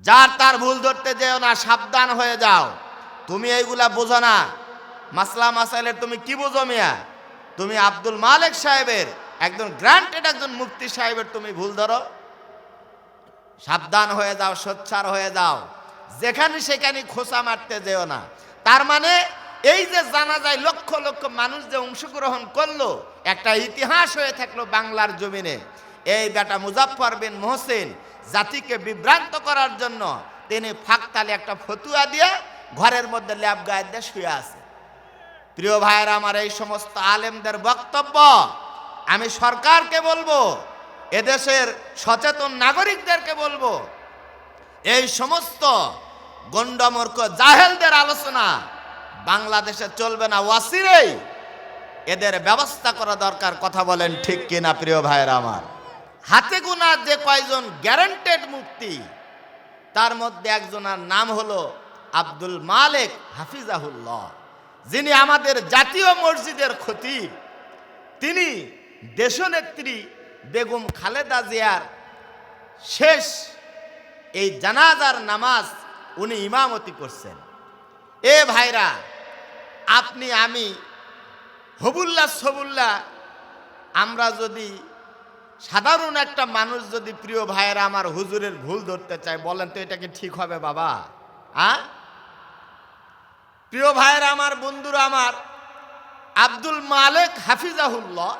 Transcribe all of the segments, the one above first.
যার তার ভুল ধরতে যেও না, সাবধান হয়ে যাও। তুমি এইগুলা বোঝো না। মাসলা মাসাইলের তুমি কি বোঝো মিয়া? তুমি আব্দুল মালিক সাহেবের একজন গ্রান্টেড একজন মুফতি সাহেবের তুমি ভুল ধরো। সাবধান হয়ে যাও, সোচ্চার হয়ে যাও। যেখানে সেখানে খোসা মারতে যেও না। তার মানে এই যে জানা যায় লক্ষ লক্ষ মানুষ যে অংশগ্রহণ করল, একটা ইতিহাস হয়ে থাকল বাংলার জমিনে। এই বেটা মুজাফফর বিন মোহসিন জাতিকে বিভ্রান্ত করার জন্য তিনি ফাঁকতালে একটা ফতুয়া দিয়ে ঘরের মধ্যে ল্যাব গায়ে দিয়ে শুয়ে আছে। প্রিয় ভাইয়েরা, আমার এই সমস্ত আলেমদের বক্তব্য আমি সরকারকে বলব, এদেশের সচেতন নাগরিকদেরকে বলব, এই সমস্ত গন্ডমূর্খ জাহেলদের আলোচনা বাংলাদেশে চলবে না, ওয়াসিরেই এদের ব্যবস্থা করা দরকার, কথা বলেন ঠিক কিনা প্রিয় ভাইয়েরা আমার। হাতে গোনা যে কয়জন গ্যারান্টেড মুক্তি, তার মধ্যে একজনের নাম হলো আব্দুল মালেক হাফিজাহুল্লাহ। যিনি আমাদের জাতীয় মসজিদের খতিব। তিনি দেশনেত্রী বেগম খালেদা জিয়ার শেষ এই জানাজার নামাজ উনি ইমামতি করছেন। এ ভাইরা, আপনি আমি হবুল্লাহ সবুল্লাহ, আমরা যদি সাধারণ একটা মানুষ যদি প্রিয় ভাইয়েরা আমার হুজুরের ভুল ধরতে চায়, বলেন তো এটা কি ঠিক হবে বাবা? আ? প্রিয় ভাইয়েরা আমার, বন্ধুরা আমার, আব্দুল মালেক হাফিজাহুল্লাহ,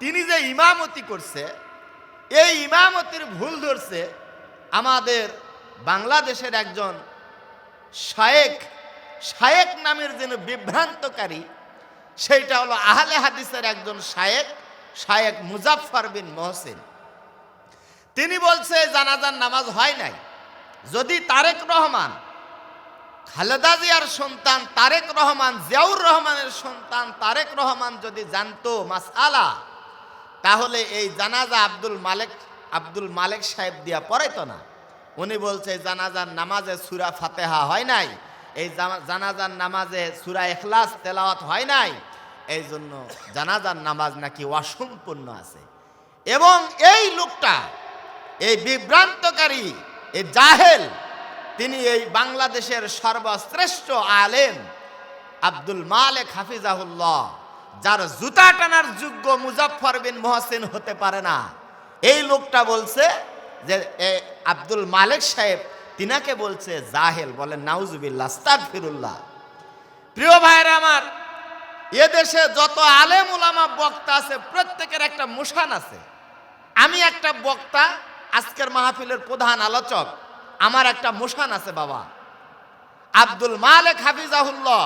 তিনি যে ইমামতি করছে, এই ইমামতির ভুল ধরছে, আমাদের বাংলাদেশের একজন শায়েক শায়েক নামের যেন বিভ্রান্তকারী, সেইটা হলো আহলে হাদিসের একজন শায়েক শায়েক মুজাফফর বিন মহসিন। তিনি বলছে, জানাজার নামাজ হয় নাই। যদি তারেক রহমান, খালেদা জিয়ার সন্তান, তারেক রহমান, জিয়াউর রহমানের সন্তান, তারেক রহমান যদি জানতো মাসআলা, তাহলে এই জানাজা আব্দুল মালেক আব্দুল মালেক সাহেব দিয়া পড়াইতো না। উনি বলছে, জানাজার নামাজে সুরা ফাতেহা হয় নাই, এই জানাজার নামাজে সুরা এখলাস তেলাওয়াত হয় নাই এই জন্য জানাজার নামাজ নাকি অসম্পূর্ণ আছে। এবং এই লোকটা, এই বিভ্রান্তকারী, এই জাহেল, তিনি এই বাংলাদেশের সর্বশ্রেষ্ঠ আলেম, আব্দুল মালেক হাফিজাহুল্লাহ, যার জুতা টানার যোগ্য মুজাফফর বিন মহসিন হতে পারে না। এই লোকটা বলছে যে আব্দুল মালেক সাহেব, তিনাকে বলছে জাহেল বলেন নাউজুবিল্লাহ ফিরুল্লাহ প্রিয় ভাইয়েরা আমার এদেশে যত আলেম ওলামা বক্তা আছে, প্রত্যেকের একটা মুশান আছে। আমি একটা বক্তা, আজকের মাহফিলের প্রধান আলোচক, আমার একটা মুশান আছে বাবা। আব্দুল মালেক হাফিজাহুল্লাহ,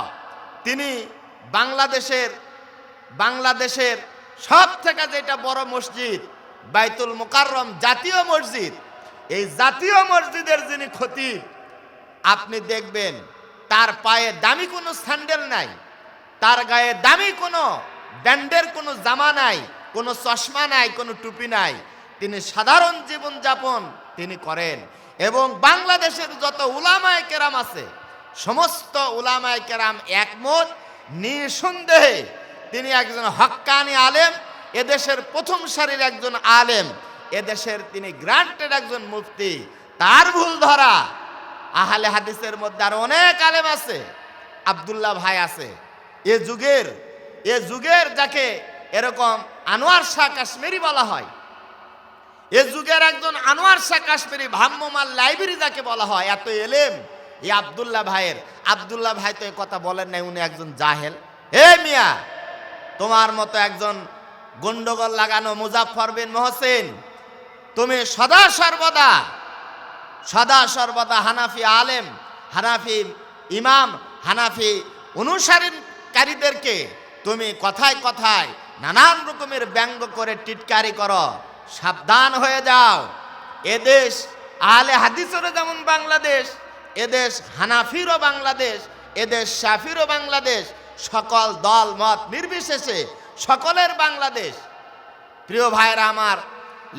তিনি বাংলাদেশের বাংলাদেশের সব থেকে যেটা বড় মসজিদ, বাইতুল মোকাররম জাতীয় মসজিদ। এই জাতীয় মসজিদের যিনি খতিব, আপনি দেখবেন, তার পায়ে দামি কোনো স্যান্ডেল নাই। তার গায়ে দামি কোনো ব্যান্ডের কোনো জামা নাই, কোনো চশমা নাই, কোনো টুপি নাই। তিনি সাধারণ জীবন যাপন তিনি করেন। এবং বাংলাদেশের যত উলামায় কেরাম আছে, সমস্ত উলামায় কেরাম একমত, নিঃসন্দেহে তিনি একজন হক্কানি আলেম, এদেশের প্রথম সারির একজন আলেম, এদেশের তিনি গ্রান্টেড একজন মুফতি। তার ভুল ধরা আহলে হাদিসের মধ্যে আর অনেক আলেম আছে, আব্দুল্লাহ ভাই আছে। এ যুগের এ যুগের যাকে এরকম আনোয়ার শাহ কাশ্মীরি বলা হয়, এ যুগের একজন আনোয়ার শাহ কাশ্মীরি ভ্রাম্যমাল লাইব্রেরি যাকে বলা হয়, এত এলেম। এই আব্দুল্লাহ ভাইয়ের, আব্দুল্লাহ ভাই তো এ কথা বলেন নাই, উনি একজন জাহেল। হে মিয়া, তোমার মতো একজন গন্ডগোল লাগানো মুজাফফর বিন মহসিন, তুমি সদা সর্বদা সদা সর্বদা হানাফি আলেম, হানাফি ইমাম, হানাফি অনুসারীকারীদেরকে তুমি কথায় কথায় নানান রকমের ব্যঙ্গ করে টিটকারি করো। সাবধান হয়ে যাও। এদেশ আলে হাদিসেরও যেমন বাংলাদেশ এদেশ হানাফিরও বাংলাদেশ এদেশ শাফিরও বাংলাদেশ, সকল দল, মত নির্বিশেষে সকলের বাংলাদেশ। প্রিয় ভাইরা আমার,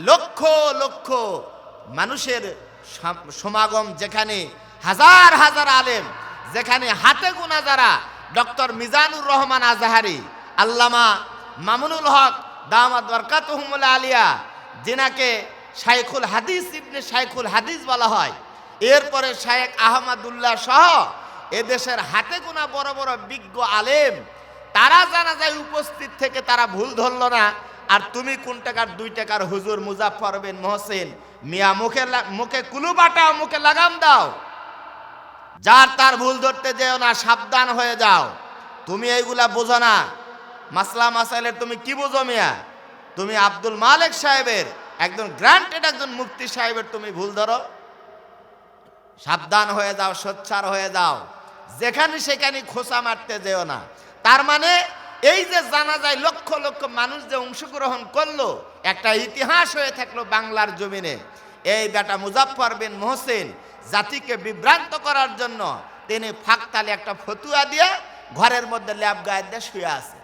লক্ষ লক্ষ মানুষের সমাগম যেখানে হাজার হাজার আলেম, যেখানে হাতে গোনা যারা ডক্টর মিজানুর রহমান আজাহারি, আল্লামা মামুনুল হক দামাদ বরকাতহমুল আলিয়া, যিনাকে শাইখুল হাদিস ইবনে শাইখুল হাদিস বলা হয়। এরপরে শায়েক আহমদুল্লাহ সহ এদেশের হাতে গোনা বড় বড় বিজ্ঞ আলেম, তারা জানা যায় উপস্থিত থেকে তারা ভুল ধরল না। আর তুমি কোন টাকার, দুই টাকার হুজুর মুজাফর বিন মহসিন, মিয়া মুখে মুখে কুলু বাটাও মুখে লাগাম দাও। যার তার ভুল ধরতে যেও না, সাবধান হয়ে যাও। তুমি এইগুলা বোঝো না। মাসলা মাসাইলের তুমি কি বোঝো মিয়া? তুমি আব্দুল মালিক সাহেবের একজন গ্রান্টেড একজন মুফতি সাহেবের তুমি ভুল ধরো। সাবধান হয়ে যাও, সোচ্চার হয়ে যাও। যেখানে সেখানে খোসা মারতে যেও না। তার মানে এই যে জানা যায় লক্ষ লক্ষ মানুষ যে অংশগ্রহণ করল, একটা ইতিহাস হয়ে থাকল বাংলার জমিনে। এই বেটা মুজাফফর বিন মোহসিন জাতিকে বিভ্রান্ত করার জন্য তিনি ফাঁকতালে একটা ফতুয়া দিয়ে ঘরের মধ্যে ল্যাব গায়ে দিয়ে শুয়ে আছে।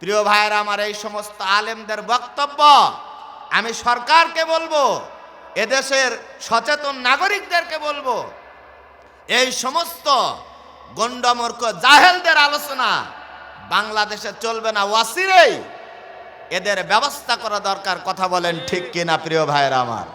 প্রিয় ভাইয়েরা, আমার এই সমস্ত আলেমদের বক্তব্য আমি সরকারকে বলব, এদেশের সচেতন নাগরিকদেরকে বলব, এই সমস্ত গন্ডমূর্খ জাহেলদের আলোচনা বাংলাদেশে চলবে না, ওয়াসিরেই এদের ব্যবস্থা করা দরকার, কথা বলেন ঠিক কিনা প্রিয় ভাইয়েরা আমার।